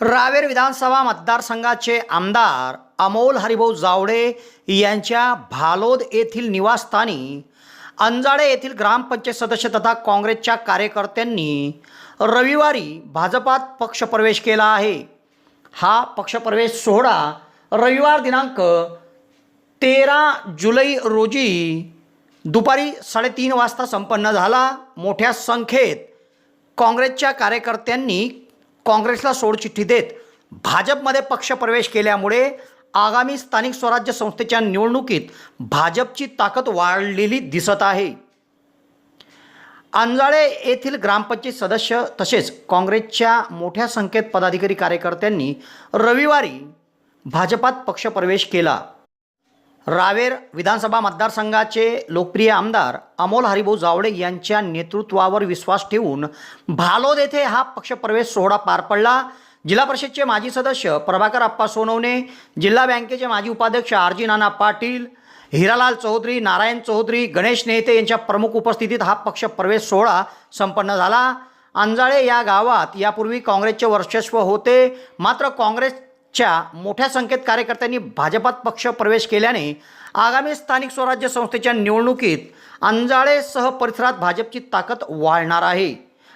रावेर विधानसभा मतदारसंघाचे आमदार अमोल हरिभाऊ जावडे यांच्या भालोद येथील निवासस्थानी अंजाडे येथील ग्रामपंचायत सदस्य तथा काँग्रेसच्या कार्यकर्त्यांनी रविवारी भाजपात पक्षप्रवेश केला आहे. हा पक्षप्रवेश सोहळा रविवार दिनांक तेरा जुलै रोजी दुपारी साडेतीन वाजता संपन्न झाला. मोठ्या संख्येत काँग्रेसच्या कार्यकर्त्यांनी काँग्रेसला सोडचिठ्ठी देत भाजपमध्ये पक्षप्रवेश केल्यामुळे आगामी स्थानिक स्वराज्य संस्थेच्या निवडणुकीत भाजपची ताकद वाढलेली दिसत आहे. अंजाळे येथील ग्रामपंचायत सदस्य तसेच काँग्रेसच्या मोठ्या संख्येत पदाधिकारी कार्यकर्त्यांनी रविवारी भाजपात पक्षप्रवेश केला. रावेर विधानसभा मतदारसंघाचे लोकप्रिय आमदार अमोल हरिभाऊ जावडे यांच्या नेतृत्वावर विश्वास ठेवून भालोद येथे हा पक्षप्रवेश सोहळा पार पडला. जिल्हा परिषदचे माजी सदस्य प्रभाकर आप्पा सोनवणे जिल्हा बँकेचे माजी उपाध्यक्ष आरजी नाना पाटील हिरालाल चौधरी नारायण चौधरी गणेश नेते यांच्या प्रमुख उपस्थितीत हा पक्षप्रवेश सोहळा संपन्न झाला. अंजाळे या गावात यापूर्वी काँग्रेसचे वर्चस्व होते. मात्र काँग्रेस च्या मोठ्या संख्येत कार्यकर्त्यांनी भाजपात पक्ष प्रवेश केल्याने आगामी स्थानिक स्वराज्य संस्थेच्या निवडणुकीत अंजाळेसह परिसरात भाजपची ताकद वाढणार आहे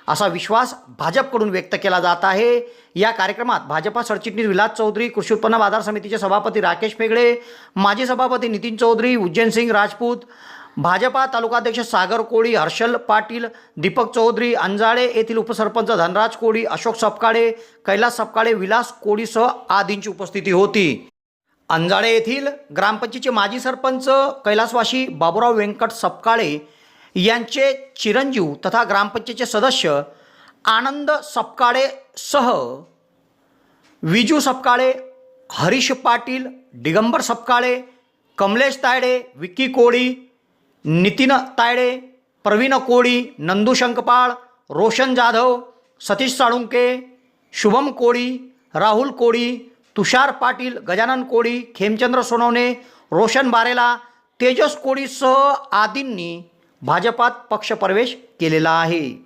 असा विश्वास भाजपकडून व्यक्त केला जात आहे. या कार्यक्रमात भाजपा सरचिटणीस विलास चौधरी कृषी उत्पन्न बाजार समितीचे सभापती राकेश पेगडे माजी सभापती नितीन चौधरी उज्जैनसिंग राजपूत भाजपा तालुकाध्यक्ष सागर कोळी हर्षल पाटील दीपक चौधरी अंजाळे येथील उपसरपंच धनराज कोळी अशोक सपकाळे कैलास सपकाळे विलास कोळीसह आदींची उपस्थिती होती. अंजाळे येथील ग्रामपंचायतीचे माजी सरपंच कैलासवासी बाबुराव व्यंकट सपकाळे यांचे चिरंजीव तथा ग्रामपंचायतीचे सदस्य आनंद सपकाळे सह विजू सपकाळे हरीश पाटील दिगंबर सपकाळे कमलेश तायडे विक्की कोळी नितीन तायडे प्रवीण कोळी नंदू शंकपाळ रोशन जाधव सतीश साळुंके शुभम कोळी राहुल कोळी तुषार पाटील गजानन कोळी खेमचंद्र सोनवणे रोशन बारेला तेजस कोळीसह आदींनी भाजपात पक्षप्रवेश केलेला आहे.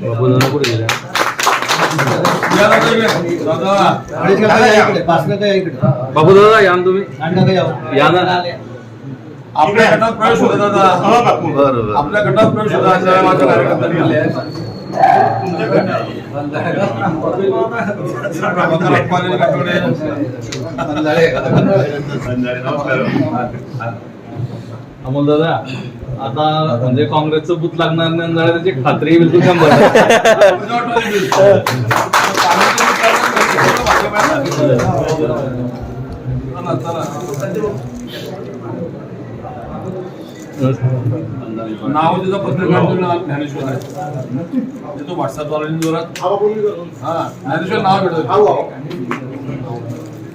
डिपुट बुस दादू बाबू दादा या ना तुम्ही या ना आपल्या गटात प्रवेश होता दादा आपल्या गटात प्रवेश होता अशा माझ्या कार्यकर्त्यांनी आणि काकडे. अमोल दादा आता म्हणजे काँग्रेसचं बूथ लागणार नाही आणि त्याची खात्री बिलकुल शंभर. नाव त्याचा पत्रकार ज्ञानेश्वर आहे ते तो व्हॉट्सअप वाला जोरात हा ज्ञानेश्वर नाव भेटत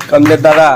कमलेश दादा.